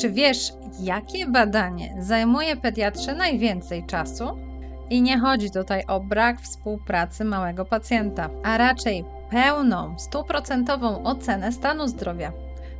Czy wiesz, jakie badanie zajmuje pediatrze najwięcej czasu? I nie chodzi tutaj o brak współpracy małego pacjenta, a raczej pełną, stuprocentową ocenę stanu zdrowia.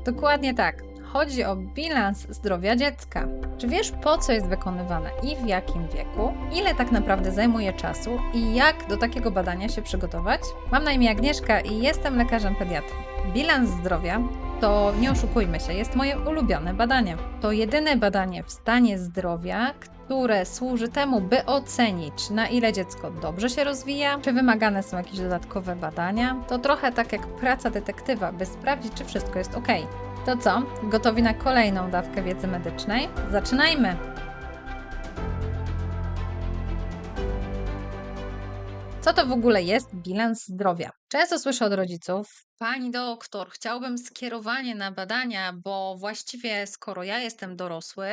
Dokładnie tak. Chodzi o bilans zdrowia dziecka. Czy wiesz, po co jest wykonywane i w jakim wieku, ile tak naprawdę zajmuje czasu i jak do takiego badania się przygotować? Mam na imię Agnieszka i jestem lekarzem pediatrą. Bilans zdrowia to nie oszukujmy się, jest moje ulubione badanie. To jedyne badanie w stanie zdrowia, które służy temu, by ocenić, na ile dziecko dobrze się rozwija, czy wymagane są jakieś dodatkowe badania. To trochę tak jak praca detektywa, by sprawdzić, czy wszystko jest ok. To co? Gotowi na kolejną dawkę wiedzy medycznej? Zaczynajmy! Co to w ogóle jest bilans zdrowia? Często słyszę od rodziców: Pani doktor, chciałbym skierowanie na badania, bo właściwie skoro ja jestem dorosły,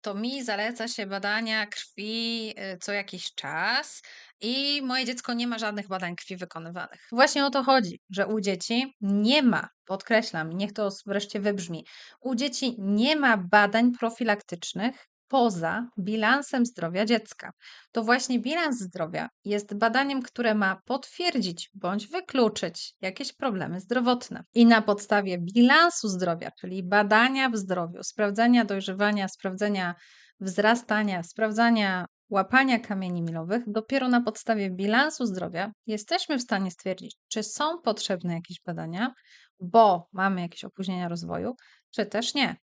to mi zaleca się badania krwi y, co jakiś czas i moje dziecko nie ma żadnych badań krwi wykonywanych. Właśnie o to chodzi, że u dzieci nie ma, podkreślam, niech to wreszcie wybrzmi, u dzieci nie ma badań profilaktycznych poza bilansem zdrowia dziecka. To właśnie bilans zdrowia jest badaniem, które ma potwierdzić bądź wykluczyć jakieś problemy zdrowotne. I na podstawie bilansu zdrowia, czyli badania w zdrowiu, sprawdzania dojrzewania, sprawdzenia wzrastania, sprawdzania łapania kamieni milowych, dopiero na podstawie bilansu zdrowia jesteśmy w stanie stwierdzić, czy są potrzebne jakieś badania, bo mamy jakieś opóźnienia rozwoju, czy też nie.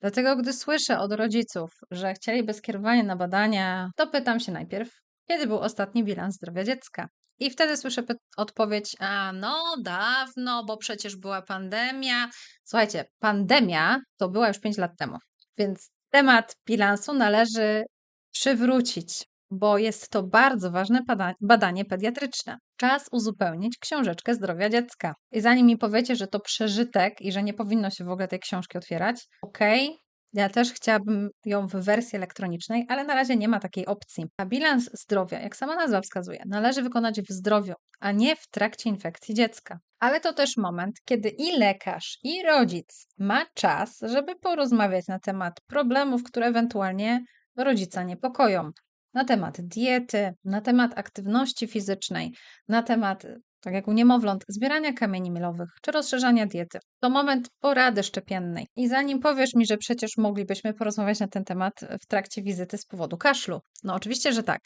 Dlatego, gdy słyszę od rodziców, że chcieliby skierowanie na badania, to pytam się najpierw, kiedy był ostatni bilans zdrowia dziecka. I wtedy słyszę odpowiedź: A no, dawno, bo przecież była pandemia. Słuchajcie, pandemia to była już 5 lat temu, więc temat bilansu należy przywrócić, bo jest to bardzo ważne badanie pediatryczne. Czas uzupełnić książeczkę zdrowia dziecka. I zanim mi powiecie, że to przeżytek i że nie powinno się w ogóle tej książki otwierać, okej, ja też chciałabym ją w wersji elektronicznej, ale na razie nie ma takiej opcji. A bilans zdrowia, jak sama nazwa wskazuje, należy wykonać w zdrowiu, a nie w trakcie infekcji dziecka. Ale to też moment, kiedy i lekarz, i rodzic ma czas, żeby porozmawiać na temat problemów, które ewentualnie rodzica niepokoją na temat diety, na temat aktywności fizycznej, na temat, tak jak u niemowląt, zbierania kamieni milowych czy rozszerzania diety. To moment porady szczepiennej. I zanim powiesz mi, że przecież moglibyśmy porozmawiać na ten temat w trakcie wizyty z powodu kaszlu. No oczywiście, że tak,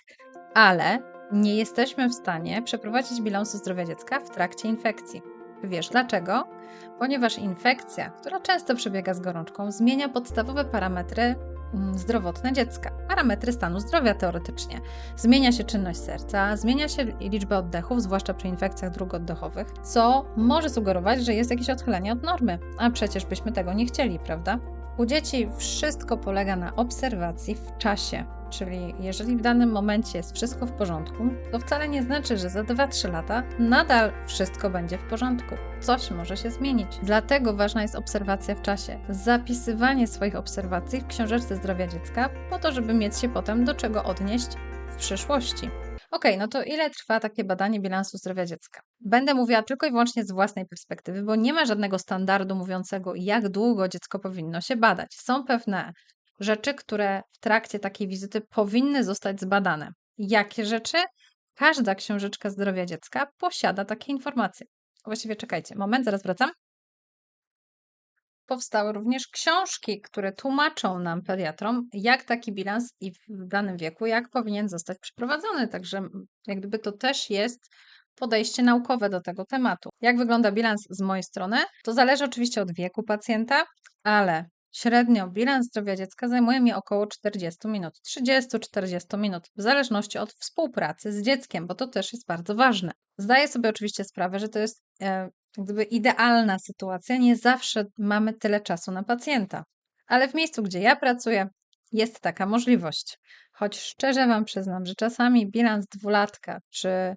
ale nie jesteśmy w stanie przeprowadzić bilansu zdrowia dziecka w trakcie infekcji. Wiesz dlaczego? Ponieważ infekcja, która często przebiega z gorączką, zmienia podstawowe parametry zdrowotne dziecka, parametry stanu zdrowia teoretycznie. Zmienia się czynność serca, zmienia się liczba oddechów, zwłaszcza przy infekcjach dróg oddechowych, co może sugerować, że jest jakieś odchylenie od normy, a przecież byśmy tego nie chcieli, prawda? U dzieci wszystko polega na obserwacji w czasie. Czyli jeżeli w danym momencie jest wszystko w porządku, to wcale nie znaczy, że za 2-3 lata nadal wszystko będzie w porządku. Coś może się zmienić. Dlatego ważna jest obserwacja w czasie. Zapisywanie swoich obserwacji w książeczce zdrowia dziecka, po to, żeby mieć się potem do czego odnieść w przyszłości. Ok, no to ile trwa takie badanie bilansu zdrowia dziecka? Będę mówiła tylko i wyłącznie z własnej perspektywy, bo nie ma żadnego standardu mówiącego, jak długo dziecko powinno się badać. Są pewne rzeczy, które w trakcie takiej wizyty powinny zostać zbadane. Jakie rzeczy? Każda książeczka zdrowia dziecka posiada takie informacje. Właściwie czekajcie, moment, zaraz wracam. Powstały również książki, które tłumaczą nam, pediatrom, jak taki bilans i w danym wieku, jak powinien zostać przeprowadzony. Także jak gdyby to też jest podejście naukowe do tego tematu. Jak wygląda bilans z mojej strony? To zależy oczywiście od wieku pacjenta, ale Średnio bilans zdrowia dziecka zajmuje mi około 40 minut, 30-40 minut, w zależności od współpracy z dzieckiem, bo to też jest bardzo ważne. Zdaję sobie oczywiście sprawę, że to jest e, gdyby idealna sytuacja, nie zawsze mamy tyle czasu na pacjenta, ale w miejscu, gdzie ja pracuję, jest taka możliwość. Choć szczerze Wam przyznam, że czasami bilans dwulatka czy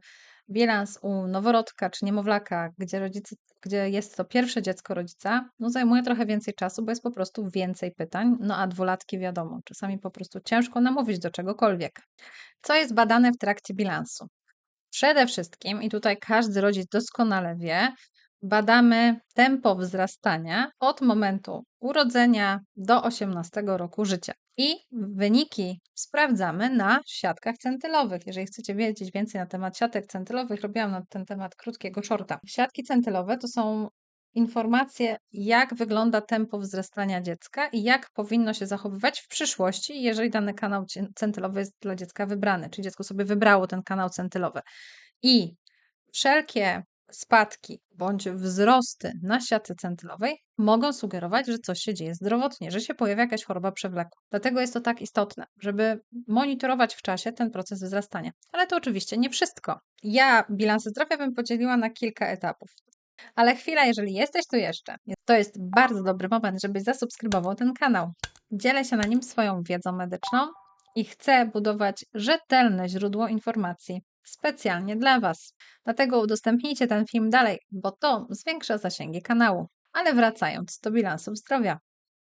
bilans u noworodka czy niemowlaka, gdzie rodzice gdzie jest to pierwsze dziecko rodzica, no zajmuje trochę więcej czasu, bo jest po prostu więcej pytań. No a dwulatki wiadomo, czasami po prostu ciężko namówić do czegokolwiek. Co jest badane w trakcie bilansu? Przede wszystkim, i tutaj każdy rodzic doskonale wie, badamy tempo wzrastania od momentu urodzenia do 18 roku życia. I wyniki sprawdzamy na siatkach centylowych. Jeżeli chcecie wiedzieć więcej na temat siatek centylowych, robiłam na ten temat krótkiego shorta. Siatki centylowe to są informacje, jak wygląda tempo wzrastania dziecka i jak powinno się zachowywać w przyszłości, jeżeli dany kanał centylowy jest dla dziecka wybrany, czyli dziecko sobie wybrało ten kanał centylowy. I wszelkie spadki bądź wzrosty na siatce centylowej mogą sugerować, że coś się dzieje zdrowotnie, że się pojawia jakaś choroba przewlekła. Dlatego jest to tak istotne, żeby monitorować w czasie ten proces wzrastania. Ale to oczywiście nie wszystko. Ja bilansy zdrowia bym podzieliła na kilka etapów. Ale chwila, jeżeli jesteś tu jeszcze, to jest bardzo dobry moment, żebyś zasubskrybował ten kanał. Dzielę się na nim swoją wiedzą medyczną i chcę budować rzetelne źródło informacji specjalnie dla Was. Dlatego udostępnijcie ten film dalej, bo to zwiększa zasięgi kanału. Ale wracając do bilansów zdrowia.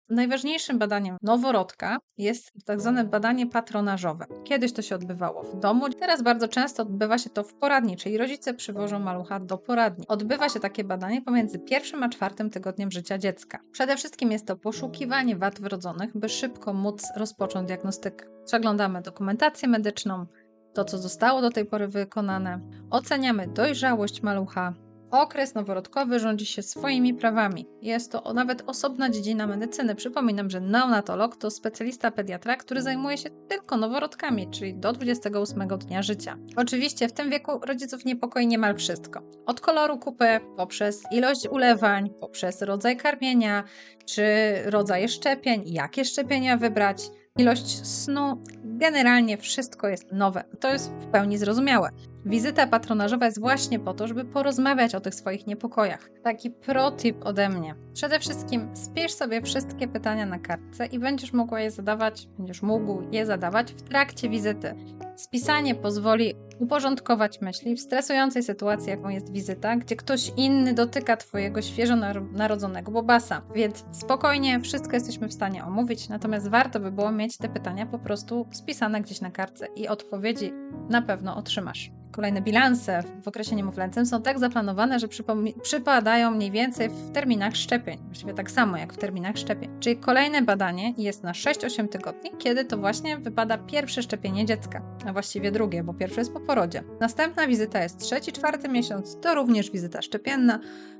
Najważniejszym badaniem noworodka jest tak zwane badanie patronażowe. Kiedyś to się odbywało w domu, teraz bardzo często odbywa się to w poradni, czyli rodzice przywożą malucha do poradni. Odbywa się takie badanie pomiędzy pierwszym a czwartym tygodniem życia dziecka. Przede wszystkim jest to poszukiwanie wad wrodzonych, by szybko móc rozpocząć diagnostykę. Przeglądamy dokumentację medyczną, to co zostało do tej pory wykonane, oceniamy dojrzałość malucha, Okres noworodkowy rządzi się swoimi prawami. Jest to nawet osobna dziedzina medycyny. Przypominam, że neonatolog to specjalista pediatra, który zajmuje się tylko noworodkami, czyli do 28 dnia życia. Oczywiście w tym wieku rodziców niepokoi niemal wszystko. Od koloru kupy, poprzez ilość ulewań, poprzez rodzaj karmienia, czy rodzaje szczepień, jakie szczepienia wybrać, ilość snu. Generalnie wszystko jest nowe. To jest w pełni zrozumiałe. Wizyta patronażowa jest właśnie po to, żeby porozmawiać o tych swoich niepokojach. Taki protip ode mnie. Przede wszystkim spisz sobie wszystkie pytania na kartce i będziesz mogła je zadawać, będziesz mógł je zadawać w trakcie wizyty. Spisanie pozwoli uporządkować myśli w stresującej sytuacji, jaką jest wizyta, gdzie ktoś inny dotyka Twojego świeżo narodzonego bobasa. Więc spokojnie, wszystko jesteśmy w stanie omówić, natomiast warto by było mieć te pytania po prostu spisane gdzieś na kartce i odpowiedzi na pewno otrzymasz. Kolejne bilanse w okresie niemowlęcym są tak zaplanowane, że przypadają mniej więcej w terminach szczepień, właściwie tak samo jak w terminach szczepień. Czyli kolejne badanie jest na 6-8 tygodni, kiedy to właśnie wypada pierwsze szczepienie dziecka, a właściwie drugie, bo pierwsze jest po porodzie. Następna wizyta jest trzeci, czwarty miesiąc, to również wizyta szczepienna.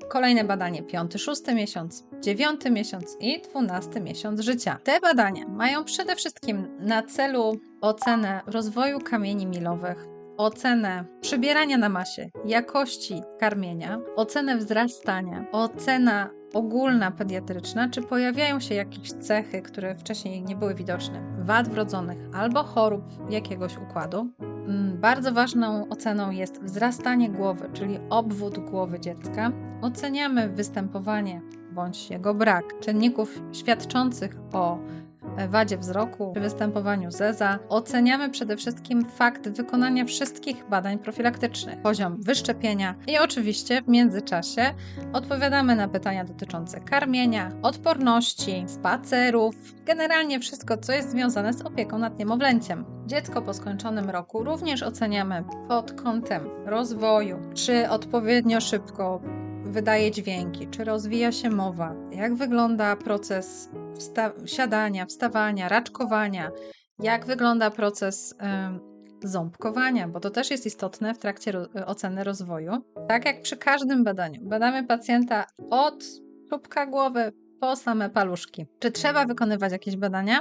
Kolejne badanie piąty, szósty miesiąc, dziewiąty miesiąc i dwunasty miesiąc życia. Te badania mają przede wszystkim na celu ocenę rozwoju kamieni milowych, ocenę przybierania na masie, jakości karmienia, ocenę wzrastania, ocena ogólna pediatryczna, czy pojawiają się jakieś cechy, które wcześniej nie były widoczne, wad wrodzonych albo chorób jakiegoś układu. Mm, bardzo ważną oceną jest wzrastanie głowy, czyli obwód głowy dziecka. Oceniamy występowanie bądź jego brak czynników świadczących o wadzie wzroku, przy występowaniu zeza, oceniamy przede wszystkim fakt wykonania wszystkich badań profilaktycznych, poziom wyszczepienia i oczywiście w międzyczasie odpowiadamy na pytania dotyczące karmienia, odporności, spacerów, generalnie wszystko, co jest związane z opieką nad niemowlęciem. Dziecko po skończonym roku również oceniamy pod kątem rozwoju, czy odpowiednio szybko wydaje dźwięki, czy rozwija się mowa, jak wygląda proces wsta siadania, wstawania, raczkowania, jak wygląda proces y, ząbkowania, bo to też jest istotne w trakcie ro oceny rozwoju. Tak jak przy każdym badaniu, badamy pacjenta od czubka głowy po same paluszki. Czy trzeba wykonywać jakieś badania?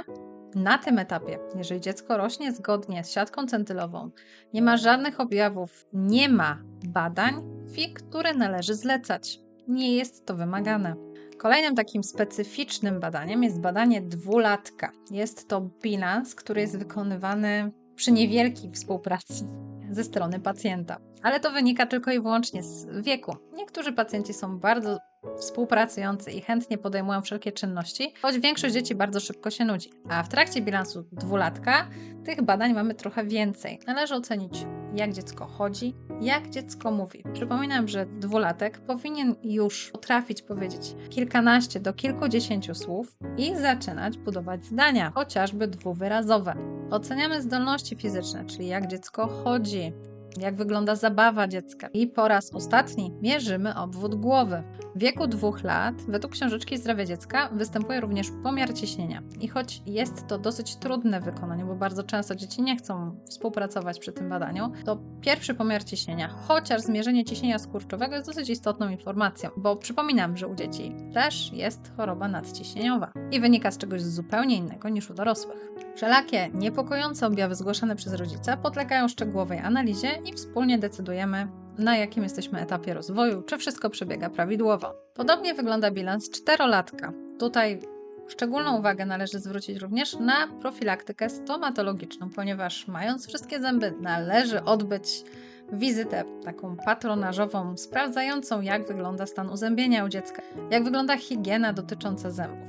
Na tym etapie, jeżeli dziecko rośnie zgodnie z siatką centylową, nie ma żadnych objawów, nie ma badań, FIG, które należy zlecać. Nie jest to wymagane. Kolejnym takim specyficznym badaniem jest badanie dwulatka. Jest to bilans, który jest wykonywany przy niewielkiej współpracy ze strony pacjenta. Ale to wynika tylko i wyłącznie z wieku. Niektórzy pacjenci są bardzo współpracujący i chętnie podejmują wszelkie czynności, choć większość dzieci bardzo szybko się nudzi. A w trakcie bilansu dwulatka tych badań mamy trochę więcej. Należy ocenić, jak dziecko chodzi, jak dziecko mówi. Przypominam, że dwulatek powinien już potrafić powiedzieć kilkanaście do kilkudziesięciu słów i zaczynać budować zdania, chociażby dwuwyrazowe. Oceniamy zdolności fizyczne, czyli jak dziecko chodzi, jak wygląda zabawa dziecka. I po raz ostatni mierzymy obwód głowy. W wieku dwóch lat, według książeczki Zdrowie Dziecka, występuje również pomiar ciśnienia. I choć jest to dosyć trudne w wykonaniu, bo bardzo często dzieci nie chcą współpracować przy tym badaniu, to pierwszy pomiar ciśnienia, chociaż zmierzenie ciśnienia skurczowego jest dosyć istotną informacją, bo przypominam, że u dzieci też jest choroba nadciśnieniowa i wynika z czegoś zupełnie innego niż u dorosłych. Wszelakie niepokojące objawy zgłaszane przez rodzica podlegają szczegółowej analizie i wspólnie decydujemy, na jakim jesteśmy etapie rozwoju, czy wszystko przebiega prawidłowo. Podobnie wygląda bilans czterolatka. Tutaj szczególną uwagę należy zwrócić również na profilaktykę stomatologiczną, ponieważ mając wszystkie zęby, należy odbyć wizytę taką patronażową, sprawdzającą, jak wygląda stan uzębienia u dziecka, jak wygląda higiena dotycząca zębów.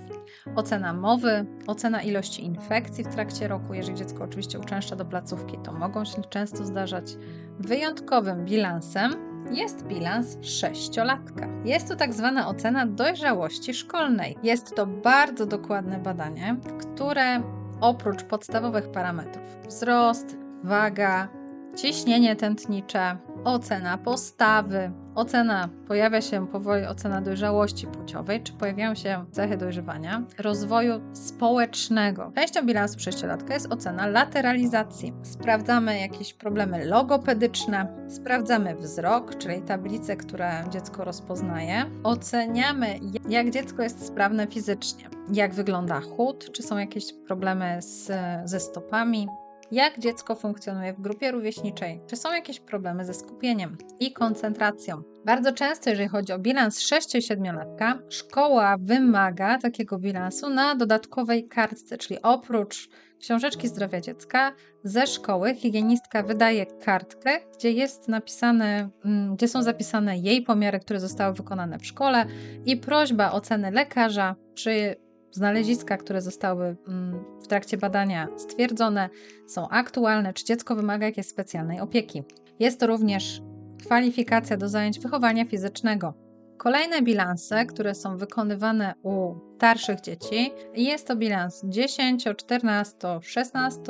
Ocena mowy, ocena ilości infekcji w trakcie roku, jeżeli dziecko oczywiście uczęszcza do placówki, to mogą się często zdarzać. Wyjątkowym bilansem jest bilans sześciolatka. Jest to tak zwana ocena dojrzałości szkolnej. Jest to bardzo dokładne badanie, które oprócz podstawowych parametrów wzrost, waga, ciśnienie tętnicze, ocena postawy, ocena, pojawia się powoli ocena dojrzałości płciowej, czy pojawiają się cechy dojrzewania, rozwoju społecznego. Częścią bilansu sześciolatka jest ocena lateralizacji. Sprawdzamy jakieś problemy logopedyczne, sprawdzamy wzrok, czyli tablice, które dziecko rozpoznaje, oceniamy jak dziecko jest sprawne fizycznie, jak wygląda chód, czy są jakieś problemy z, ze stopami, jak dziecko funkcjonuje w grupie rówieśniczej, czy są jakieś problemy ze skupieniem i koncentracją. Bardzo często, jeżeli chodzi o bilans 6-7-latka, szkoła wymaga takiego bilansu na dodatkowej kartce, czyli oprócz książeczki zdrowia dziecka ze szkoły higienistka wydaje kartkę, gdzie jest napisane, mm, gdzie są zapisane jej pomiary, które zostały wykonane w szkole i prośba oceny lekarza, czy znaleziska, które zostały mm, w trakcie badania stwierdzone, są aktualne, czy dziecko wymaga jakiejś specjalnej opieki. Jest to również kwalifikacja do zajęć wychowania fizycznego. Kolejne bilanse, które są wykonywane u starszych dzieci, jest to bilans 10, 14, 16,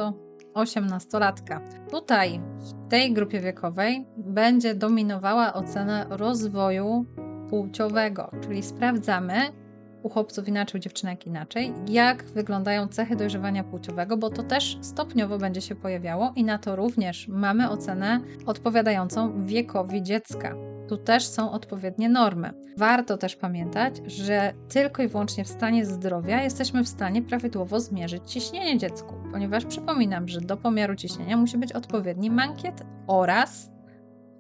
18-latka. Tutaj, w tej grupie wiekowej, będzie dominowała ocena rozwoju płciowego, czyli sprawdzamy, u chłopców inaczej, u dziewczynek inaczej, jak wyglądają cechy dojrzewania płciowego, bo to też stopniowo będzie się pojawiało i na to również mamy ocenę odpowiadającą wiekowi dziecka. Tu też są odpowiednie normy. Warto też pamiętać, że tylko i wyłącznie w stanie zdrowia jesteśmy w stanie prawidłowo zmierzyć ciśnienie dziecku, ponieważ przypominam, że do pomiaru ciśnienia musi być odpowiedni mankiet oraz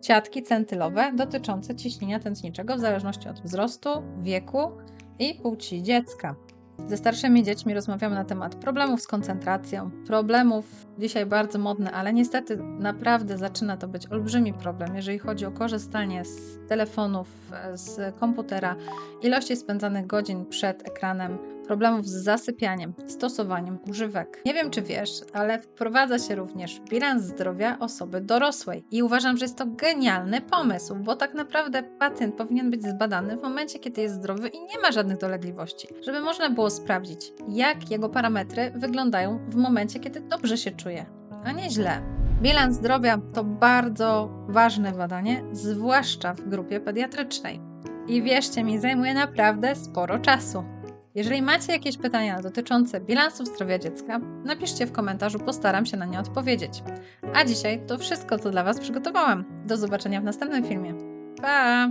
ciatki centylowe dotyczące ciśnienia tętniczego w zależności od wzrostu, wieku i płci dziecka. Ze starszymi dziećmi rozmawiamy na temat problemów z koncentracją, problemów dzisiaj bardzo modne, ale niestety naprawdę zaczyna to być olbrzymi problem, jeżeli chodzi o korzystanie z telefonów, z komputera, ilości spędzanych godzin przed ekranem, problemów z zasypianiem, stosowaniem używek. Nie wiem, czy wiesz, ale wprowadza się również bilans zdrowia osoby dorosłej i uważam, że jest to genialny pomysł, bo tak naprawdę pacjent powinien być zbadany w momencie, kiedy jest zdrowy i nie ma żadnych dolegliwości, żeby można było sprawdzić, jak jego parametry wyglądają w momencie, kiedy dobrze się czuje, a nie źle. Bilans zdrowia to bardzo ważne badanie, zwłaszcza w grupie pediatrycznej. I wierzcie mi, zajmuje naprawdę sporo czasu. Jeżeli macie jakieś pytania dotyczące bilansu zdrowia dziecka, napiszcie w komentarzu, postaram się na nie odpowiedzieć. A dzisiaj to wszystko, co dla Was przygotowałam. Do zobaczenia w następnym filmie. Pa!